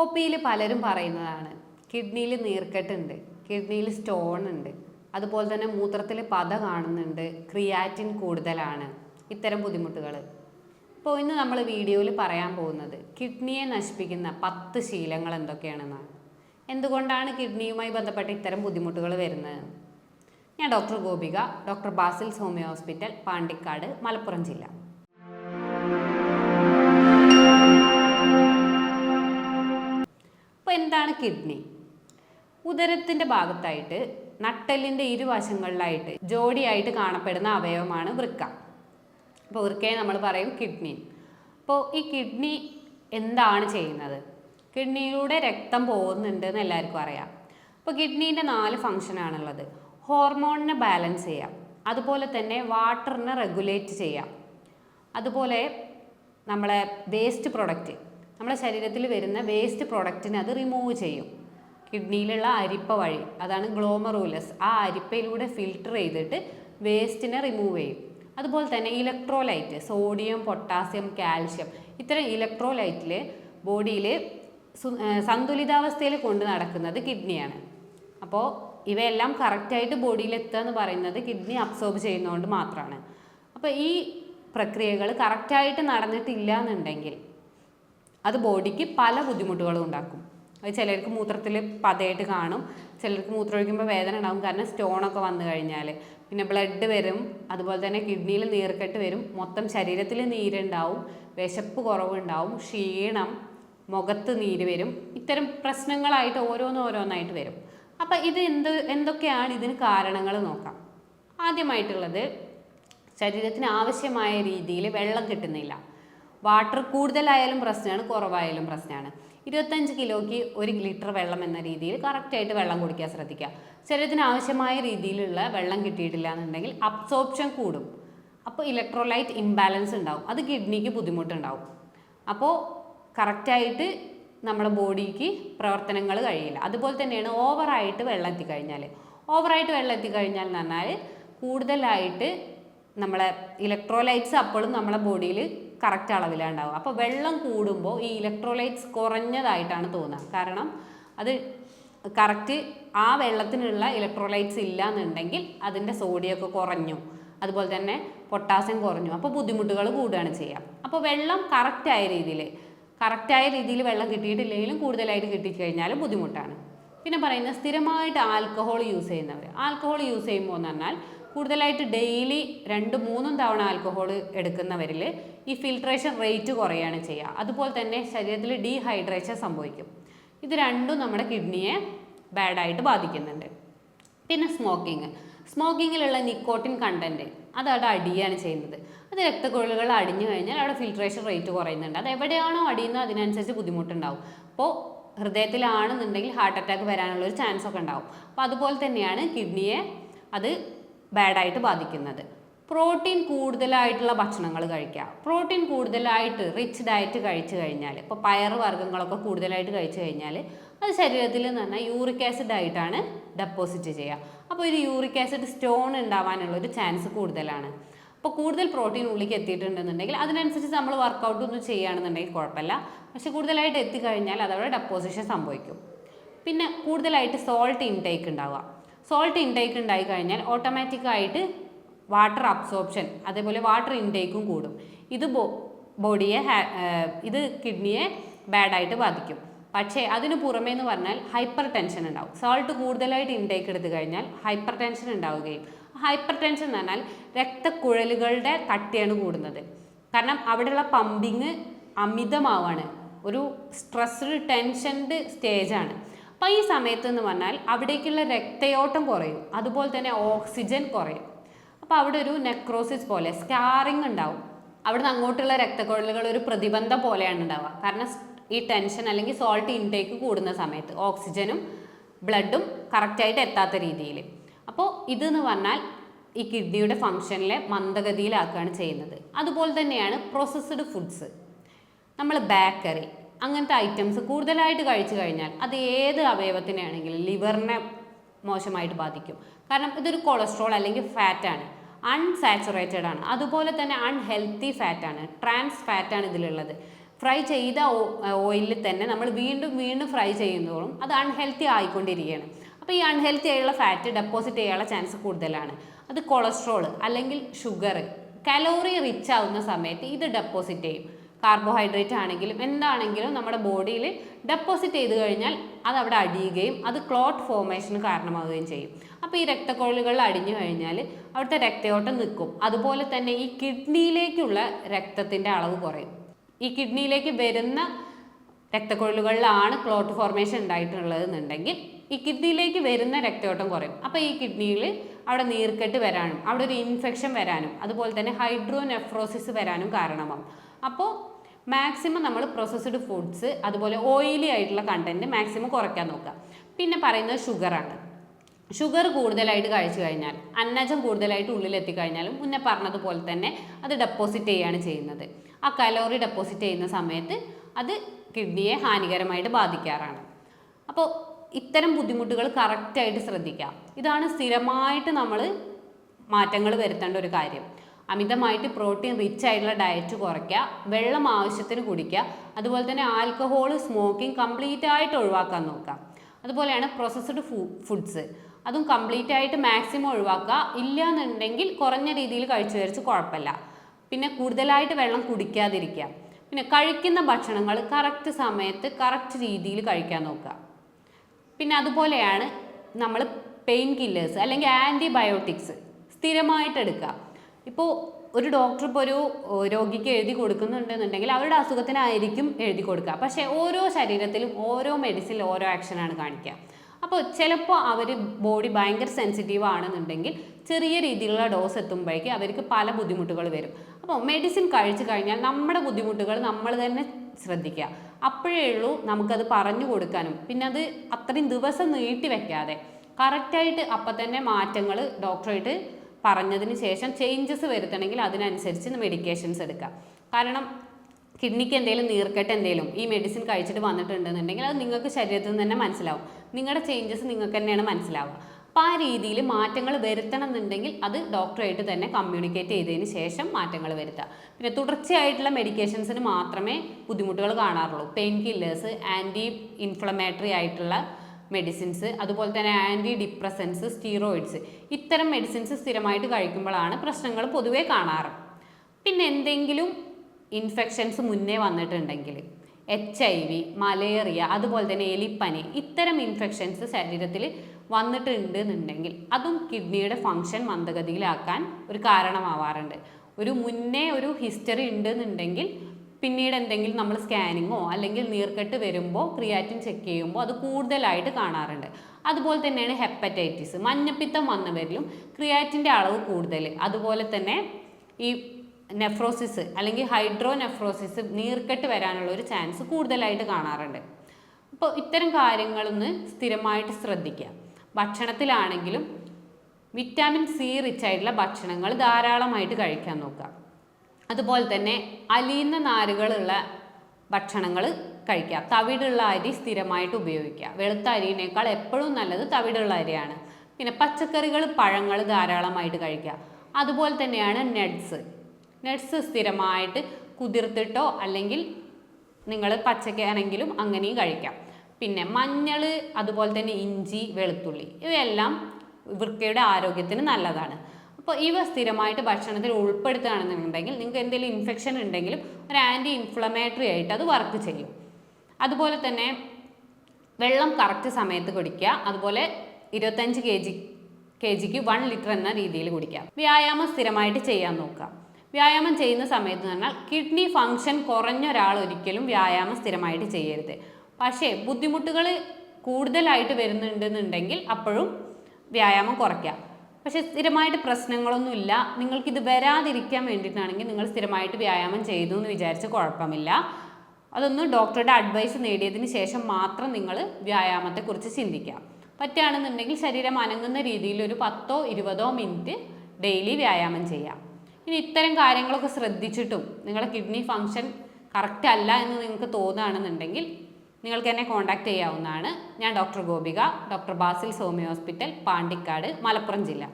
O പിയിൽ പലരും പറയുന്നതാണ്. കിഡ്നിയിൽ നീർക്കെട്ടുണ്ട് കിഡ്നിയിൽ സ്റ്റോൺ ഉണ്ട് അതുപോലെ തന്നെ മൂത്രത്തിൽ പത കാണുന്നുണ്ട് ക്രിയാറ്റിൻ കൂടുതലാണ് ഇത്തരം ബുദ്ധിമുട്ടുകൾ ഇപ്പോൾ ഇന്ന് നമ്മൾ വീഡിയോയിൽ പറയാൻ പോകുന്നത് കിഡ്നിയെ നശിപ്പിക്കുന്ന പത്ത് ശീലങ്ങൾ എന്തൊക്കെയാണെന്നാണ്. എന്തുകൊണ്ടാണ് കിഡ്നിയുമായി ബന്ധപ്പെട്ട ഇത്തരം ബുദ്ധിമുട്ടുകൾ വരുന്നത്? ഞാൻ doctor Gopika doctor Basil's homoeo hospital Pandikkad Malappuram ജില്ല. അപ്പോൾ എന്താണ് കിഡ്നി? ഉദരത്തിന്റെ ഭാഗത്തായിട്ട് നട്ടെല്ലിന്റെ ഇരുവശങ്ങളിലായിട്ട് ജോഡിയായിട്ട് കാണപ്പെടുന്ന അവയവമാണ് വൃക്ക. അപ്പോൾ വൃക്കയെ നമ്മൾ പറയും കിഡ്നി. അപ്പോൾ ഈ കിഡ്നി എന്താണ് ചെയ്യുന്നത്? കിഡ്നിയിലൂടെ രക്തം പോകുന്നുണ്ട് എന്ന് എല്ലാവർക്കും അറിയാം. അപ്പോൾ കിഡ്നീന്റെ നാല് ഫങ്ഷനാണുള്ളത് ഹോർമോണിനെ ബാലൻസ് ചെയ്യാം അതുപോലെ തന്നെ വാട്ടറിനെ റെഗുലേറ്റ് ചെയ്യാം അതുപോലെ നമ്മളെ വേസ്റ്റ് പ്രൊഡക്റ്റ് നമ്മുടെ ശരീരത്തിൽ വരുന്ന വേസ്റ്റ് പ്രോഡക്റ്റിനെ അത് റിമൂവ് ചെയ്യും. കിഡ്നിയിലുള്ള അരിപ്പ വഴി അതാണ് ഗ്ലോമറൂലസ് ആ അരിപ്പയിലൂടെ ഫിൽട്ടർ ചെയ്തിട്ട് വേസ്റ്റിനെ റിമൂവ് ചെയ്യും. അതുപോലെ തന്നെ ഇലക്ട്രോലൈറ്റ് സോഡിയം പൊട്ടാസ്യം കാൽഷ്യം ഇത്തരം ഇലക്ട്രോലൈറ്റിൽ ബോഡിയിൽ സന്തുലിതാവസ്ഥയിൽ കൊണ്ട് നടക്കുന്നത് കിഡ്നിയാണ്. അപ്പോൾ ഇവയെല്ലാം കറക്റ്റായിട്ട് ബോഡിയിൽ എത്തുക എന്ന് പറയുന്നത് കിഡ്നി അബ്സോർബ് ചെയ്യുന്നതുകൊണ്ട് മാത്രമാണ്. അപ്പോൾ ഈ പ്രക്രിയകൾ കറക്റ്റായിട്ട് നടന്നിട്ടില്ല എന്നുണ്ടെങ്കിൽ അത് ബോഡിക്ക് പല ബുദ്ധിമുട്ടുകളും ഉണ്ടാക്കും. അത് ചിലർക്ക് മൂത്രത്തിൽ പതയായിട്ട് കാണും ചിലർക്ക് മൂത്രം ഒഴിക്കുമ്പോൾ വേദന ഉണ്ടാകും കാരണം സ്റ്റോണൊക്കെ വന്നു കഴിഞ്ഞാൽ. പിന്നെ ബ്ലഡ് വരും അതുപോലെ തന്നെ കിഡ്നിയിൽ നീർക്കെട്ട് വരും. മൊത്തം ശരീരത്തിൽ നീരുണ്ടാവും വിശപ്പ് കുറവുണ്ടാവും ക്ഷീണം മുഖത്ത് നീര് വരും. ഇത്തരം പ്രശ്നങ്ങളായിട്ട് ഓരോന്നോരോന്നായിട്ട് വരും. അപ്പം ഇത് എന്ത് എന്തൊക്കെയാണ് ഇതിന് കാരണങ്ങൾ നോക്കാം. ആദ്യമായിട്ടുള്ളത് ശരീരത്തിന് ആവശ്യമായ രീതിയിൽ വെള്ളം കിട്ടുന്നില്ല. വാട്ടർ കൂടുതലായാലും പ്രശ്നമാണ് കുറവായാലും പ്രശ്നമാണ്. ഇരുപത്തഞ്ച് കിലോയ്ക്ക് ഒരു ലിറ്റർ വെള്ളം എന്ന രീതിയിൽ കറക്റ്റായിട്ട് വെള്ളം കുടിക്കാൻ ശ്രദ്ധിക്കുക. ശരീരത്തിന് ആവശ്യമായ രീതിയിലുള്ള വെള്ളം കിട്ടിയിട്ടില്ല എന്നുണ്ടെങ്കിൽ അബ്സോർപ്ഷൻ കൂടും. അപ്പോൾ ഇലക്ട്രോലൈറ്റ് ഇംബാലൻസ് ഉണ്ടാവും. അത് കിഡ്നിക്ക് ബുദ്ധിമുട്ടുണ്ടാവും. അപ്പോൾ കറക്റ്റായിട്ട് നമ്മുടെ ബോഡിക്ക് പ്രവർത്തനങ്ങൾ കഴിയില്ല. അതുപോലെ തന്നെയാണ് ഓവറായിട്ട് വെള്ളം എത്തിക്കഴിഞ്ഞാൽ ഓവറായിട്ട് വെള്ളം എത്തിക്കഴിഞ്ഞാൽ എന്ന് പറഞ്ഞാൽ കൂടുതലായിട്ട് നമ്മളെ ഇലക്ട്രോലൈറ്റ്സ് അപ്പോഴും നമ്മളെ ബോഡിയിൽ കറക്റ്റ് അളവിലാണ് ഉണ്ടാവുക അപ്പോൾ വെള്ളം കൂടുമ്പോൾ ഈ ഇലക്ട്രോലൈറ്റ്സ് കുറഞ്ഞതായിട്ടാണ് തോന്നുക. കാരണം അത് കറക്റ്റ് ആ വെള്ളത്തിനുള്ള ഇലക്ട്രോലൈറ്റ്സ് ഇല്ല എന്നുണ്ടെങ്കിൽ അതിന്റെ സോഡിയമൊക്കെ കുറഞ്ഞു. അതുപോലെ തന്നെ പൊട്ടാസ്യം കുറഞ്ഞു. അപ്പോൾ ബുദ്ധിമുട്ടുകൾ കൂടുകയാണ് ചെയ്യുക. അപ്പോൾ വെള്ളം കറക്റ്റായ രീതിയിൽ കറക്റ്റായ രീതിയിൽ വെള്ളം കിട്ടിയിട്ടില്ലെങ്കിലും കൂടുതലായിട്ട് കിട്ടിക്കഴിഞ്ഞാൽ ബുദ്ധിമുട്ടാണ്. പിന്നെ പറയുന്നത് സ്ഥിരമായിട്ട് ആൽക്കഹോൾ യൂസ് ചെയ്യുന്നവർ ആൽക്കഹോൾ യൂസ് ചെയ്യുമ്പോൾ എന്ന് പറഞ്ഞാൽ കൂടുതലായിട്ട് ഡെയിലി രണ്ട് മൂന്നും തവണ ആൽക്കഹോൾ എടുക്കുന്നവരിൽ ഈ ഫിൽട്രേഷൻ റേറ്റ് കുറയാണ് ചെയ്യുക. അതുപോലെ തന്നെ ശരീരത്തിൽ ഡീഹൈഡ്രേഷൻ സംഭവിക്കും. ഇത് രണ്ടും നമ്മുടെ കിഡ്നിയെ ബാഡായിട്ട് ബാധിക്കുന്നുണ്ട്. പിന്നെ സ്മോക്കിംഗ് സ്മോക്കിങ്ങിലുള്ള നിക്കോട്ടിൻ കണ്ടന്റ് അത് അവിടെ അടിയാണ് ചെയ്യുന്നത്. അത് രക്തക്കുഴലുകൾ അടിഞ്ഞു കഴിഞ്ഞാൽ അവിടെ ഫിൽട്രേഷൻ റേറ്റ് കുറയുന്നുണ്ട്. അത് എവിടെയാണോ അടിയുന്നത് അതിനനുസരിച്ച് ബുദ്ധിമുട്ടുണ്ടാവും. അപ്പോൾ ഹൃദയത്തിലാണെന്നുണ്ടെങ്കിൽ ഹാർട്ട് അറ്റാക്ക് വരാനുള്ള ഒരു ചാൻസ് ഒക്കെ ഉണ്ടാവും. അപ്പോൾ അതുപോലെ തന്നെയാണ് കിഡ്നിയെ അത് ബാഡായിട്ട് ബാധിക്കുന്നത്. പ്രോട്ടീൻ കൂടുതലായിട്ടുള്ള ഭക്ഷണങ്ങൾ കഴിക്കുക പ്രോട്ടീൻ കൂടുതലായിട്ട് റിച്ച് ഡയറ്റ് കഴിച്ചു കഴിഞ്ഞാൽ ഇപ്പോൾ പയർ വർഗങ്ങളൊക്കെ കൂടുതലായിട്ട് കഴിച്ചു കഴിഞ്ഞാൽ അത് ശരീരത്തിൽ എന്ന് പറഞ്ഞാൽ യൂറിക് ആസിഡ് ആയിട്ടാണ് ഡെപ്പോസിറ്റ് ചെയ്യുക. അപ്പോൾ ഒരു യൂറിക് ആസിഡ് സ്റ്റോൺ ഉണ്ടാവാനുള്ള ഒരു ചാൻസ് കൂടുതലാണ്. അപ്പോൾ കൂടുതൽ പ്രോട്ടീൻ ഉള്ളിലേക്ക് എത്തിയിട്ടുണ്ടെന്നുണ്ടെങ്കിൽ അതിനനുസരിച്ച് നമ്മൾ വർക്കൗട്ട് ഒന്നും ചെയ്യുകയാണെന്നുണ്ടെങ്കിൽ കുഴപ്പമില്ല. പക്ഷെ കൂടുതലായിട്ട് എത്തിക്കഴിഞ്ഞാൽ അതവിടെ ഡെപ്പോസിഷൻ സംഭവിക്കും. പിന്നെ കൂടുതലായിട്ട് സോൾട്ട് ഇൻടേക്ക് ഉണ്ടാവുക. സോൾട്ട് ഇൻടേക്ക് ഉണ്ടായി കഴിഞ്ഞാൽ ഓട്ടോമാറ്റിക്കായിട്ട് വാട്ടർ അബ്സോർപ്ഷൻ അതേപോലെ വാട്ടർ ഇൻടേക്കും കൂടും. ഇത് ബോഡിയെ ഇത് കിഡ്നിയെ ബാഡായിട്ട് ബാധിക്കും. പക്ഷേ അതിന് പുറമേ എന്ന് പറഞ്ഞാൽ ഹൈപ്പർ ടെൻഷൻ ഉണ്ടാവും. സോൾട്ട് കൂടുതലായിട്ട് ഇൻടേക്ക് എടുത്തു കഴിഞ്ഞാൽ ഹൈപ്പർ ടെൻഷൻ ഉണ്ടാവുകയും. ഹൈപ്പർ ടെൻഷൻ എന്ന് പറഞ്ഞാൽ രക്തക്കുഴലുകളുടെ കട്ടിയാണ് കൂടുന്നത്. കാരണം അവിടെയുള്ള പമ്പിങ് അമിതമാവാണ്. ഒരു സ്ട്രെസ്ഡ് ടെൻഷൻഡ് സ്റ്റേജാണ് അപ്പോൾ ഈ സമയത്ത് എന്ന് പറഞ്ഞാൽ അവിടേക്കുള്ള രക്തയോട്ടം കുറയും. അതുപോലെ തന്നെ ഓക്സിജൻ കുറയും. അപ്പോൾ അവിടെ ഒരു നെക്രോസിസ് പോലെ സ്കാറിങ് ഉണ്ടാവും. അവിടുന്ന് അങ്ങോട്ടുള്ള രക്തക്കൊഴലുകൾ ഒരു പ്രതിബന്ധം പോലെയാണ് ഉണ്ടാവുക. കാരണം ഈ ടെൻഷൻ അല്ലെങ്കിൽ സോൾട്ട് ഇൻടേക്ക് കൂടുന്ന സമയത്ത് ഓക്സിജനും ബ്ലഡും കറക്റ്റായിട്ട് എത്താത്ത രീതിയിൽ. അപ്പോൾ ഇതെന്ന് പറഞ്ഞാൽ ഈ കിഡ്നിയുടെ ഫങ്ഷനിലെ മന്ദഗതിയിലാക്കുകയാണ് ചെയ്യുന്നത്. അതുപോലെ തന്നെയാണ് പ്രോസസ്ഡ് ഫുഡ്സ് നമ്മൾ ബേക്കറി അങ്ങനത്തെ ഐറ്റംസ് കൂടുതലായിട്ട് കഴിച്ചു കഴിഞ്ഞാൽ അത് ഏത് അവയവത്തിനാണെങ്കിലും ലിവറിനെ മോശമായിട്ട് ബാധിക്കും. കാരണം ഇതൊരു കൊളസ്ട്രോൾ അല്ലെങ്കിൽ ഫാറ്റാണ് അൺസാച്ചുറേറ്റഡ് ആണ്. അതുപോലെ തന്നെ അൺഹെൽത്തി ഫാറ്റാണ് ട്രാൻസ് ഫാറ്റാണ് ഇതിലുള്ളത്. ഫ്രൈ ചെയ്ത ഓയിലിൽ തന്നെ നമ്മൾ വീണ്ടും വീണ്ടും ഫ്രൈ ചെയ്യുന്നതോളും അത് അൺഹെൽത്തി ആയിക്കൊണ്ടിരിക്കുകയാണ്. അപ്പോൾ ഈ അൺഹെൽത്തി ആയുള്ള ഫാറ്റ് ഡെപ്പോസിറ്റ് ചെയ്യാനുള്ള ചാൻസ് കൂടുതലാണ്. അത് കൊളസ്ട്രോൾ അല്ലെങ്കിൽ ഷുഗർ കലോറി റിച്ച് ആവുന്ന സമയത്ത് ഇത് ഡെപ്പോസിറ്റ് ചെയ്യും. കാർബോഹൈഡ്രേറ്റ് ആണെങ്കിലും എന്താണെങ്കിലും നമ്മുടെ ബോഡിയിൽ ഡെപ്പോസിറ്റ് ചെയ്ത് കഴിഞ്ഞാൽ അത് അവിടെ അടിയുകയും അത് ക്ലോട്ട് ഫോർമേഷന് കാരണമാവുകയും ചെയ്യും. അപ്പോൾ ഈ രക്തക്കൊഴലുകൾ അടിഞ്ഞു കഴിഞ്ഞാൽ അവിടുത്തെ രക്തയോട്ടം നിൽക്കും. അതുപോലെ തന്നെ ഈ കിഡ്നിയിലേക്കുള്ള രക്തത്തിന്റെ അളവ് കുറയും. ഈ കിഡ്നിയിലേക്ക് വരുന്ന രക്തക്കൊഴലുകളിലാണ് ക്ലോട്ട് ഫോർമേഷൻ ഉണ്ടായിട്ടുള്ളതെന്നുണ്ടെങ്കിൽ ഈ കിഡ്നിയിലേക്ക് വരുന്ന രക്തയോട്ടം കുറയും. അപ്പോൾ ഈ കിഡ്നിയിൽ അവിടെ നീർക്കെട്ട് വരാനും അവിടെ ഒരു ഇൻഫെക്ഷൻ വരാനും അതുപോലെ തന്നെ ഹൈഡ്രോനെഫ്രോസിസ് വരാനും കാരണമാകും അപ്പോൾ മാക്സിമം നമ്മൾ പ്രോസസ്ഡ് ഫുഡ്സ് അതുപോലെ ഓയിലി ആയിട്ടുള്ള കണ്ടന്റ് മാക്സിമം കുറയ്ക്കാൻ നോക്കുക. പിന്നെ പറയുന്നത് ഷുഗറാണ് ഷുഗർ കൂടുതലായിട്ട് കഴിച്ചു കഴിഞ്ഞാൽ അന്നജം കൂടുതലായിട്ട് ഉള്ളിലെത്തിക്കഴിഞ്ഞാലും മുന്നേ പറഞ്ഞതുപോലെ തന്നെ അത് ഡെപ്പോസിറ്റ് ചെയ്യുകയാണ് ചെയ്യുന്നത്. ആ കലോറി ഡെപ്പോസിറ്റ് ചെയ്യുന്ന സമയത്ത് അത് കിഡ്നിയെ ഹാനികരമായിട്ട് ബാധിക്കാറാണ്. അപ്പോൾ ഇത്തരം ബുദ്ധിമുട്ടുകൾ കറക്റ്റായിട്ട് ശ്രദ്ധിക്കുക. ഇതാണ് സ്ഥിരമായിട്ട് നമ്മൾ മാറ്റങ്ങൾ വരുത്തേണ്ട ഒരു കാര്യം. അമിതമായിട്ട് പ്രോട്ടീൻ റിച്ച് ആയിട്ടുള്ള ഡയറ്റ് കുറയ്ക്കുക വെള്ളം ആവശ്യത്തിന് കുടിക്കുക അതുപോലെ തന്നെ ആൽക്കഹോൾ സ്മോക്കിംഗ് കംപ്ലീറ്റ് ആയിട്ട് ഒഴിവാക്കാൻ നോക്കുക. അതുപോലെയാണ് പ്രോസസ്ഡ് ഫുഡ്സ് അതും കംപ്ലീറ്റ് ആയിട്ട് മാക്സിമം ഒഴിവാക്കുക. ഇല്ല എന്നുണ്ടെങ്കിൽ കുറഞ്ഞ രീതിയിൽ കഴിച്ചു വരച്ച് കുഴപ്പമില്ല. പിന്നെ കൂടുതലായിട്ട് വെള്ളം കുടിക്കാതിരിക്കുക. പിന്നെ കഴിക്കുന്ന ഭക്ഷണങ്ങൾ കറക്റ്റ് സമയത്ത് കറക്റ്റ് രീതിയിൽ കഴിക്കാൻ നോക്കുക. പിന്നെ അതുപോലെയാണ് നമ്മൾ പെയിൻ കില്ലേഴ്സ് അല്ലെങ്കിൽ ആന്റിബയോട്ടിക്സ് സ്ഥിരമായിട്ട് എടുക്കുക. ഇപ്പോൾ ഒരു ഡോക്ടർ ഇപ്പോൾ ഒരു രോഗിക്ക് എഴുതി കൊടുക്കുന്നുണ്ടെന്നുണ്ടെങ്കിൽ അവരുടെ അസുഖത്തിനായിരിക്കും എഴുതി കൊടുക്കുക. പക്ഷേ ഓരോ ശരീരത്തിലും ഓരോ മെഡിസിൻ ഓരോ ആക്ഷനാണ് കാണിക്കുക. അപ്പോൾ ചിലപ്പോൾ അവർ ബോഡി ഭയങ്കര സെൻസിറ്റീവ് ആണെന്നുണ്ടെങ്കിൽ ചെറിയ രീതിയിലുള്ള ഡോസ് എത്തുമ്പോഴേക്കും അവർക്ക് പല ബുദ്ധിമുട്ടുകൾ വരും. അപ്പോൾ മെഡിസിൻ കഴിച്ചു കഴിഞ്ഞാൽ നമ്മുടെ ബുദ്ധിമുട്ടുകൾ നമ്മൾ തന്നെ ശ്രദ്ധിക്കുക. അപ്പോഴേ ഉള്ളൂ നമുക്കത് പറഞ്ഞു കൊടുക്കാനും. പിന്നെ അത് അത്രയും ദിവസം നീട്ടി വെക്കാതെ. കറക്റ്റായിട്ട് അപ്പം തന്നെ മാറ്റങ്ങൾ ഡോക്ടറായിട്ട് പറഞ്ഞതിന് ശേഷം ചേഞ്ചസ് വരുത്തണമെങ്കിൽ അതിനനുസരിച്ച് മെഡിക്കേഷൻസ് എടുക്കാം. കാരണം കിഡ്നിക്ക് എന്തെങ്കിലും നീർക്കെട്ട് എന്തെങ്കിലും ഈ മെഡിസിൻ കഴിച്ചിട്ട് വന്നിട്ടുണ്ടെന്നുണ്ടെങ്കിൽ അത് നിങ്ങൾക്ക് ശരീരത്തിൽ നിന്ന് തന്നെ മനസ്സിലാവും. നിങ്ങളുടെ ചേഞ്ചസ് നിങ്ങൾക്ക് തന്നെയാണ് മനസ്സിലാവുക. അപ്പോൾ ആ രീതിയിൽ മാറ്റങ്ങൾ വരുത്തണം എന്നുണ്ടെങ്കിൽ അത് ഡോക്ടറായിട്ട് തന്നെ കമ്മ്യൂണിക്കേറ്റ് ചെയ്തതിന് ശേഷം മാറ്റങ്ങൾ വരുത്തുക. പിന്നെ തുടർച്ചയായിട്ടുള്ള മെഡിക്കേഷൻസിന് മാത്രമേ ബുദ്ധിമുട്ടുകൾ കാണാറുള്ളൂ. പെയിൻ കില്ലേഴ്സ് ആന്റി ഇൻഫ്ലമേറ്ററി ആയിട്ടുള്ള മെഡിസിൻസ് അതുപോലെ തന്നെ ആന്റി ഡിപ്രസൻസ് സ്റ്റീറോയിഡ്സ് ഇത്തരം മെഡിസിൻസ് സ്ഥിരമായിട്ട് കഴിക്കുമ്പോഴാണ് പ്രശ്നങ്ങൾ പൊതുവേ കാണാറ്. പിന്നെ എന്തെങ്കിലും ഇൻഫെക്ഷൻസ് മുന്നേ വന്നിട്ടുണ്ടെങ്കിൽ എച്ച് ഐ വി മലേറിയ അതുപോലെ തന്നെ എലിപ്പനി ഇത്തരം ഇൻഫെക്ഷൻസ് ശരീരത്തിൽ വന്നിട്ടുണ്ട് എന്നുണ്ടെങ്കിൽ അതും കിഡ്നിയുടെ ഫങ്ഷൻ മന്ദഗതിയിലാക്കാൻ ഒരു കാരണമാവാറുണ്ട്. ഒരു മുന്നേ ഒരു ഹിസ്റ്ററി ഉണ്ട് എന്നുണ്ടെങ്കിൽ പിന്നീട് എന്തെങ്കിലും നമ്മൾ സ്കാനിങ്ങോ അല്ലെങ്കിൽ നീർക്കെട്ട് വരുമ്പോൾ ക്രിയാറ്റിൻ ചെക്ക് ചെയ്യുമ്പോൾ അത് കൂടുതലായിട്ട് കാണാറുണ്ട്. അതുപോലെ തന്നെയാണ് ഹെപ്പറ്റൈറ്റിസ്. മഞ്ഞപ്പിത്തം വന്നവരിലും ക്രിയാറ്റിന്റെ അളവ് കൂടുതൽ അതുപോലെ തന്നെ ഈ നെഫ്രോസിസ് അല്ലെങ്കിൽ ഹൈഡ്രോ നെഫ്രോസിസ് നീർക്കെട്ട് വരാനുള്ള ഒരു ചാൻസ് കൂടുതലായിട്ട് കാണാറുണ്ട്. അപ്പോൾ ഇത്തരം കാര്യങ്ങളൊന്ന് സ്ഥിരമായിട്ട് ശ്രദ്ധിക്കുക. ഭക്ഷണത്തിലാണെങ്കിലും വിറ്റാമിൻ സി റിച്ച് ആയിട്ടുള്ള ഭക്ഷണങ്ങൾ ധാരാളമായിട്ട് കഴിക്കാൻ നോക്കുക. അതുപോലെ തന്നെ അലിയുന്ന നാരുകളുള്ള ഭക്ഷണങ്ങൾ കഴിക്കുക. തവിടുള്ള അരി സ്ഥിരമായിട്ട് ഉപയോഗിക്കുക. വെളുത്ത അരിയിനേക്കാൾ എപ്പോഴും നല്ലത് തവിടുള്ള അരിയാണ്. പിന്നെ പച്ചക്കറികൾ പഴങ്ങൾ ധാരാളമായിട്ട് കഴിക്കുക. അതുപോലെ തന്നെയാണ് നട്ട്സ്. നട്ട്സ് സ്ഥിരമായിട്ട് കുതിർത്തിട്ടോ അല്ലെങ്കിൽ നിങ്ങൾ പച്ചക്കാണെങ്കിലും അങ്ങനെയും കഴിക്കാം. പിന്നെ മഞ്ഞൾ അതുപോലെ തന്നെ ഇഞ്ചി വെളുത്തുള്ളി ഇവയെല്ലാം വൃക്കയുടെ ആരോഗ്യത്തിന് നല്ലതാണ്. അപ്പോൾ ഇവ സ്ഥിരമായിട്ട് ഭക്ഷണത്തിൽ ഉൾപ്പെടുത്തുകയാണെന്നുണ്ടെങ്കിൽ നിങ്ങൾക്ക് എന്തെങ്കിലും ഇൻഫെക്ഷൻ ഉണ്ടെങ്കിലും ഒരു ആന്റി ഇൻഫ്ലമേറ്ററി ആയിട്ട് അത് വർക്ക് ചെയ്യും. അതുപോലെ തന്നെ വെള്ളം കറക്റ്റ് സമയത്ത് കുടിക്കുക. അതുപോലെ ഇരുപത്തഞ്ച് കെ ജി കെ ജിക്ക് വൺ ലിറ്റർ എന്ന രീതിയിൽ കുടിക്കുക. വ്യായാമം സ്ഥിരമായിട്ട് ചെയ്യാൻ നോക്കുക. വ്യായാമം ചെയ്യുന്ന സമയത്ത് എന്ന് പറഞ്ഞാൽ കിഡ്നി ഫങ്ഷൻ കുറഞ്ഞ ഒരാൾ ഒരിക്കലും വ്യായാമം സ്ഥിരമായിട്ട് ചെയ്യരുത്. പക്ഷേ ബുദ്ധിമുട്ടുകൾ കൂടുതലായിട്ട് വരുന്നുണ്ടെന്നുണ്ടെങ്കിൽ അപ്പോഴും വ്യായാമം കുറയ്ക്കുക. പക്ഷേ സ്ഥിരമായിട്ട് പ്രശ്നങ്ങളൊന്നുമില്ല നിങ്ങൾക്കിത് വരാതിരിക്കാൻ വേണ്ടിയിട്ടാണെങ്കിൽ നിങ്ങൾ സ്ഥിരമായിട്ട് വ്യായാമം ചെയ്തു എന്ന് വിചാരിച്ച് കുഴപ്പമില്ല. അതൊന്ന് ഡോക്ടറുടെ അഡ്വൈസ് നേടിയതിന് ശേഷം മാത്രം നിങ്ങൾ വ്യായാമത്തെക്കുറിച്ച് ചിന്തിക്കുക. പറ്റുകയാണെന്നുണ്ടെങ്കിൽ ശരീരം അനങ്ങുന്ന രീതിയിൽ ഒരു പത്തോ ഇരുപതോ മിനിറ്റ് ഡെയിലി വ്യായാമം ചെയ്യാം ഇനി ഇത്തരം കാര്യങ്ങളൊക്കെ ശ്രദ്ധിച്ചിട്ടും നിങ്ങളുടെ കിഡ്നി ഫങ്ഷൻ കറക്റ്റ് അല്ല എന്ന് നിങ്ങൾക്ക് തോന്നുകയാണെന്നുണ്ടെങ്കിൽ നിങ്ങൾക്ക് എന്നെ കോൺടാക്ട് ചെയ്യാവുന്നതാണ്. ഞാൻ doctor Gopika doctor Basil homoeo hospital Pandikkad Malappuram ജില്ല.